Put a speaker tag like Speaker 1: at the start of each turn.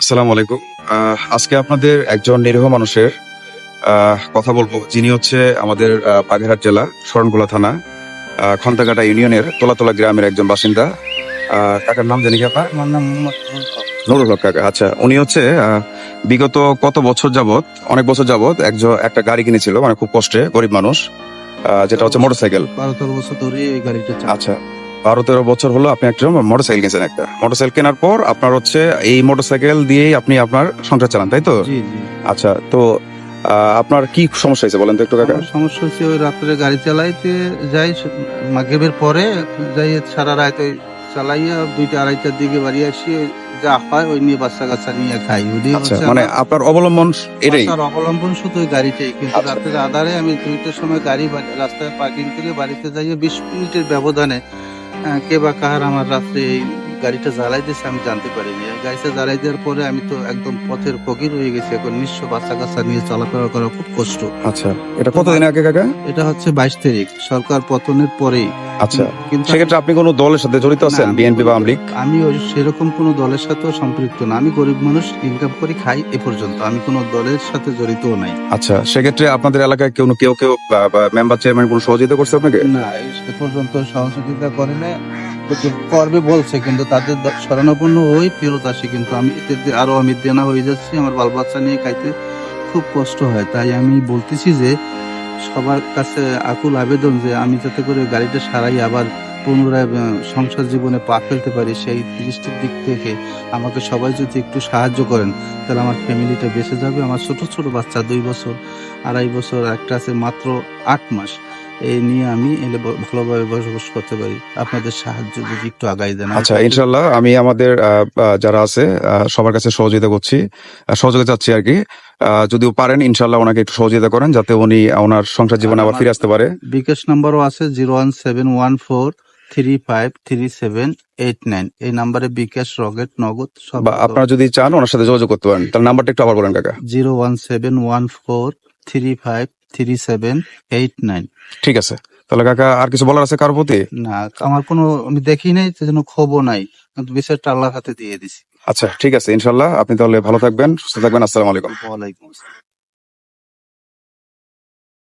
Speaker 1: আসসালামু আলাইকুম। আজকে আপনাদের একজন নিরীহ মানুষের কথা বলব। যিনি হচ্ছে আমাদের বাগেরহাট জেলা শরণখোলা থানা আহ, খন্তাকাটা ইউনিয়নের তোলাতলা গ্রামের একজন বাসিন্দা। কাকার নাম জানি কি আপনার?
Speaker 2: নাম নুরুল হক।
Speaker 1: কাকা আচ্ছা। উনি হচ্ছে বিগত কত বছর যাবত অনেক বছর যাবত একজন একটা গাড়ি কিনেছিল মানে খুব কষ্টে গরিব মানুষ যেটা হচ্ছে মোটরসাইকেল।
Speaker 2: বারো তেরো বছর ধরে এই গাড়িটা
Speaker 1: আচ্ছা। বারো তেরো বছর হলো আপনি একটা মোটরসাইকেল কিনছেন একটা। মোটরসাইকেল কেনার পর আপনার হচ্ছে এই মোটরসাইকেল দিয়েই আপনি আপনার সংসার চালান তাই তো? আচ্ছা তো আপনার কি সমস্যা হয়েছে বলেন তো একটু কাকা?
Speaker 2: সমস্যা হচ্ছে ওই রাত্রে গাড়ি চালাইতে যাই মাগরিবের পরে যাই সারা রাত ওই চালাইয়া দুইটা আড়াইটার দিকে বাড়ি আসি যা হয় ওই নিয়ে বাচ্চা কাচ্চা নিয়ে খাই।
Speaker 1: আচ্ছা মানে আপনার অবলম্বন এটাই?
Speaker 2: অবলম্বন শুধু ওই গাড়িটাই কিন্তু
Speaker 1: আচ্ছা।
Speaker 2: রাতের আধারে আমি দুইটার সময় গাড়ি রাস্তায় পার্কিং করে বাড়িতে যাইয়া বিশ মিনিটের ব্যবধানে কে বা কাহার আমার রাত্রে এই গাড়িটা জ্বালাই দিয়েছে আমি জানতে পারিনি। গাড়িটা জ্বালাই দেওয়ার পরে আমি তো একদম পথের ফকির হয়ে গেছি। এখন নিঃস্ব বাচ্চা কাচ্চা নিয়ে চলাফেরা করা খুব কষ্ট।
Speaker 1: আচ্ছা এটা কতদিন আগে কাকা?
Speaker 2: এটা হচ্ছে বাইশ তারিখ। সরকার পতনের পরেই
Speaker 1: আচ্ছা সেক্ষেত্রে আপনি কোনো দলের সাথে জড়িত আছেন বিএনপি বা আওয়ামী লীগ?
Speaker 2: আমি সেরকম কোনো দলের সাথেও সম্পৃক্ত না। আমি গরিব মানুষ ইনকাম করে খাই এ পর্যন্ত। আমি কোনো দলের সাথে জড়িতও নাই।
Speaker 1: আচ্ছা সেক্ষেত্রে আপনাদের এলাকায় কেউ কেউ কেউ মেম্বার চেয়ারম্যান কোনো সহযোগিতা করছে আপনাকে?
Speaker 2: না সে পর্যন্ত সহযোগিতা করে না করবে বলছে কিন্তু তাদের শরণাপন্ন হয়ে ফেরত আসে। কিন্তু আমি এতে আরও আমি দেনা হয়ে যাচ্ছি আমার বাল বাচ্চা নিয়ে খাইতে খুব কষ্ট হয়। তাই আমি বলতেছি যে সবার কাছে আকুল আবেদন যে আমি যাতে করে গাড়িটা সারাই, আবার পুনরায় সংসার জীবনে পা ফেলতে পারি, সেই দৃষ্টির দিক থেকে আমাকে সবাই যদি একটু সাহায্য করেন, তাহলে আমার ফ্যামিলিটা বেঁচে যাবে। আমার ছোট ছোট বাচ্চা দুই বছর, আড়াই বছর, একটা আছে মাত্র আট মাস। এই নিয়ে আমি এলে ভালোভাবে বসবাস করতে পারি। আপনাদের সাহায্য যদি একটু আগাই দেন।
Speaker 1: আচ্ছা ইনশাল্লাহ আমি আমাদের যারা আছে সবার কাছে সহযোগিতা করছি। সহযোগিতা চাচ্ছি আর কি। যদিও পারেন ইনশাল্লাহ ওনাকে একটু সহযোগিতা করেন যাতে উনি ওনার সংসার জীবনে আবার ফিরে আসতে পারে।
Speaker 2: বিকাশ নাম্বারও আছে zero one seven one four three five three seven eight nine. এই নাম্বারে বিকাশ রকেট নগদ সব
Speaker 1: বা আপনারা যদি চান ওনার সাথে যোগাযোগ করতে পারেন। তার নাম্বারটা একটু আবার বলেন কাকা।
Speaker 2: Zero one seven one four three five three seven eight nine.
Speaker 1: ঠিক আছে। তাহলে কাকা আর কিছু বলার আছে কারোর প্রতি?
Speaker 2: না আমার কোনো আমি দেখি নাই সেজন্য খবর নাই। কিন্তু বিচারটা আল্লাহর হাতে দিয়ে দিছি।
Speaker 1: আচ্ছা ঠিক আছে ইনশাল্লাহ। আপনি তাহলে ভালো থাকবেন সুস্থ থাকবেন আসসালামু আলাইকুম।